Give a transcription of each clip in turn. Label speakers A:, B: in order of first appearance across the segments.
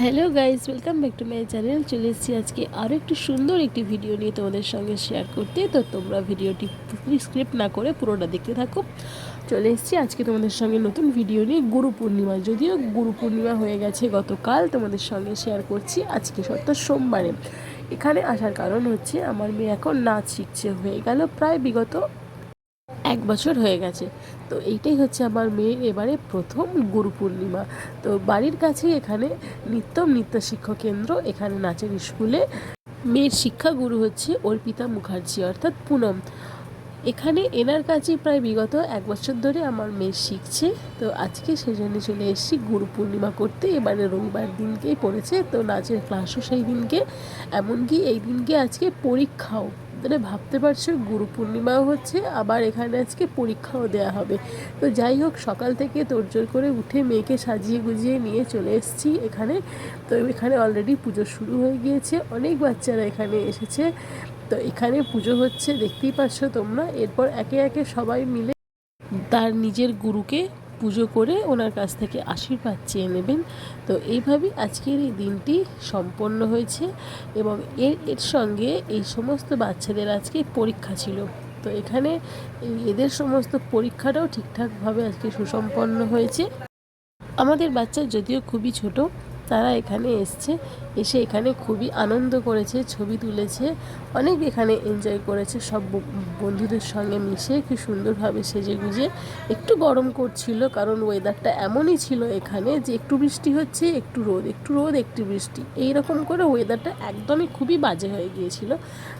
A: Hello guys, welcome back to my channel. চলে এসেছি আজকে আরও একটি সুন্দর একটি ভিডিও নিয়ে তোমাদের সঙ্গে শেয়ার করতে। তো তোমরা ভিডিওটি স্ক্রিপ্ট না করে পুরোটা দেখতে থাকো। চলে এসেছি আজকে তোমাদের সঙ্গে নতুন ভিডিও নিয়ে গুরু পূর্ণিমা। যদিও গুরু পূর্ণিমা হয়ে গেছে গতকাল, তোমাদের সঙ্গে শেয়ার করছি আজকে সত্য সোমবারে। এখানে আসার কারণ হচ্ছে, আমার মেয়ে এখন নাচ শিখছে। হয়ে গেল প্রায় বিগত এক বছর হয়ে গেছে। তো এইটাই হচ্ছে আমার মেয়ের এবারে প্রথম গুরু পূর্ণিমা। তো বাড়ির কাছেই এখানে নিত্যম নৃত্য শিক্ষা কেন্দ্র, এখানে নাচের স্কুলে মেয়ের শিক্ষা গুরু হচ্ছে অর্পিতা মুখার্জি, অর্থাৎ পুনম। এখানে এনার কাছে প্রায় বিগত এক বছর ধরে আমার মেয়ে শিখছে। তো আজকে সেজন্য চলে এসেছি গুরু পূর্ণিমা করতে। এবারে রবিবার দিনকেই পড়েছে। তো নাচের ক্লাসও সেই দিনকে। এমনকি এই দিনকে আজকে পরীক্ষাও। মানে ভাবতে পারছ গুরু পূর্ণিমাও হচ্ছে, আবার এখানে আজকে পরীক্ষাও দেওয়া হবে। তো যাই হোক, সকাল থেকে তোড়জোড় করে উঠে মেয়েকে সাজিয়ে গুজিয়ে নিয়ে চলে এসেছি এখানে। তো এখানে অলরেডি পুজো শুরু হয়ে গিয়েছে, অনেক বাচ্চারা এখানে এসেছে। তো এখানে পুজো হচ্ছে, দেখতেই পাচ্ছ তোমরা। এরপর একে একে সবাই মিলে তার নিজের গুরুকে পুজো করে ওনার কাছ থেকে আশীর্বাদ চেয়ে নেবেন। তো এইভাবেই আজকের এই দিনটি সম্পন্ন হয়েছে এবং এর এর সঙ্গে এই সমস্ত বাচ্চাদের আজকে পরীক্ষা ছিল। তো এখানে এদের সমস্ত পরীক্ষাটাও ঠিকঠাকভাবে আজকে সুসম্পন্ন হয়েছে। আমাদের বাচ্চা যদিও খুবই ছোট তারা এখানে এসছে, এসে এখানে খুবই আনন্দ করেছে, ছবি তুলেছে, অনেক এখানে এনজয় করেছে, সব বন্ধুদের সঙ্গে মিশে কি সুন্দরভাবে সেজে গুজে একটু গরম করছিল কারণ ওয়েদারটা এমনই ছিল এখানে যে একটু বৃষ্টি হচ্ছে, একটু রোদ একটু রোদ, একটু বৃষ্টি। এই রকম করে ওয়েদারটা একদমই খুবই বাজে হয়ে গিয়েছিল।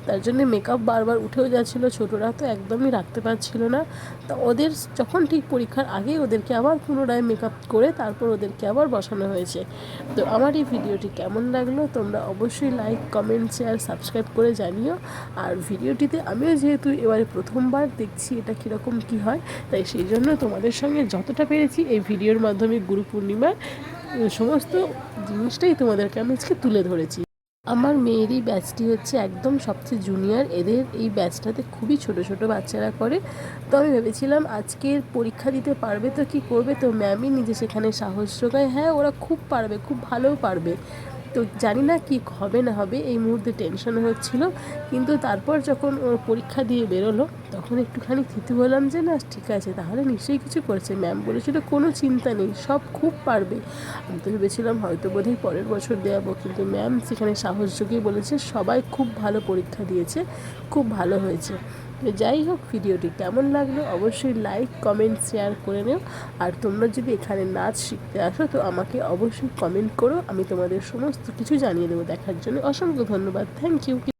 A: তার জন্য মেকআপ বারবার উঠেও যাচ্ছিল, ছোটরা তো একদমই রাখতে পারছিল না। তা ওদের যখন ঠিক পরীক্ষার আগে ওদেরকে আবার পুনরায় মেকআপ করে তারপর ওদেরকে আবার বসানো হয়েছে। তো আমার এই ভিডিওটি কেমন লাগল তোমরা অবশ্যই লাইক কমেন্ট শেয়ার সাবস্ক্রাইব করে জানিও। আর ভিডিওটিতে আমিও যেহেতু এবারে প্রথমবার দেখছি এটা কীরকম কী হয়, তাই সেই জন্য তোমাদের সঙ্গে যতটা পেরেছি এই ভিডিওর মাধ্যমে গুরু পূর্ণিমার সমস্ত জিনিসটাই তোমাদেরকে আমি আজকে তুলে ধরেছি। আমার মেয়ের এই ব্যাচটি হচ্ছে একদম সবচেয়ে জুনিয়র এদের এই ব্যাচটাতে খুবই ছোট ছোট বাচ্চারা করে। তো আমি ভেবেছিলাম আজকের পরীক্ষা দিতে পারবে তো কি করবে? তো ম্যামই নিজে সেখানে সাহস যোগায়। হ্যাঁ ওরা খুব পারবে, খুব ভালোও পারবে। তো জানি না কি হবে না হবে, এই মুহূর্তে টেনশন হচ্ছিল। কিন্তু তারপর যখন ওর পরীক্ষা দিয়ে বেরোলো তখন একটুখানি থিতু হলাম যে, না, ঠিক আছে, তাহলে নিশ্চয়ই কিছু করছে। ম্যাম বলেছিল কোনো চিন্তা নেই, সব খুব পারবে। আমি তো ভেবেছিলাম হয়তো বোধহয় পরের বছর দেওয়াবো কিন্তু ম্যাম সেখানে সাহস যোগেই বলেছে, সবাই খুব ভালো পরীক্ষা দিয়েছে, খুব ভালো হয়েছে। যাই হোক, ভিডিওটি কেমন লাগল অবশ্যই লাইক, কমেন্ট, শেয়ার করে নিও। আর তোমরা যদি এখানে নাচ শিখতে আসো, তো আমাকে অবশ্যই কমেন্ট করো, আমি তোমাদের সমস্ত কিছু জানিয়ে দেবো দেখার জন্য। অসংখ্য ধন্যবাদ। Thank you.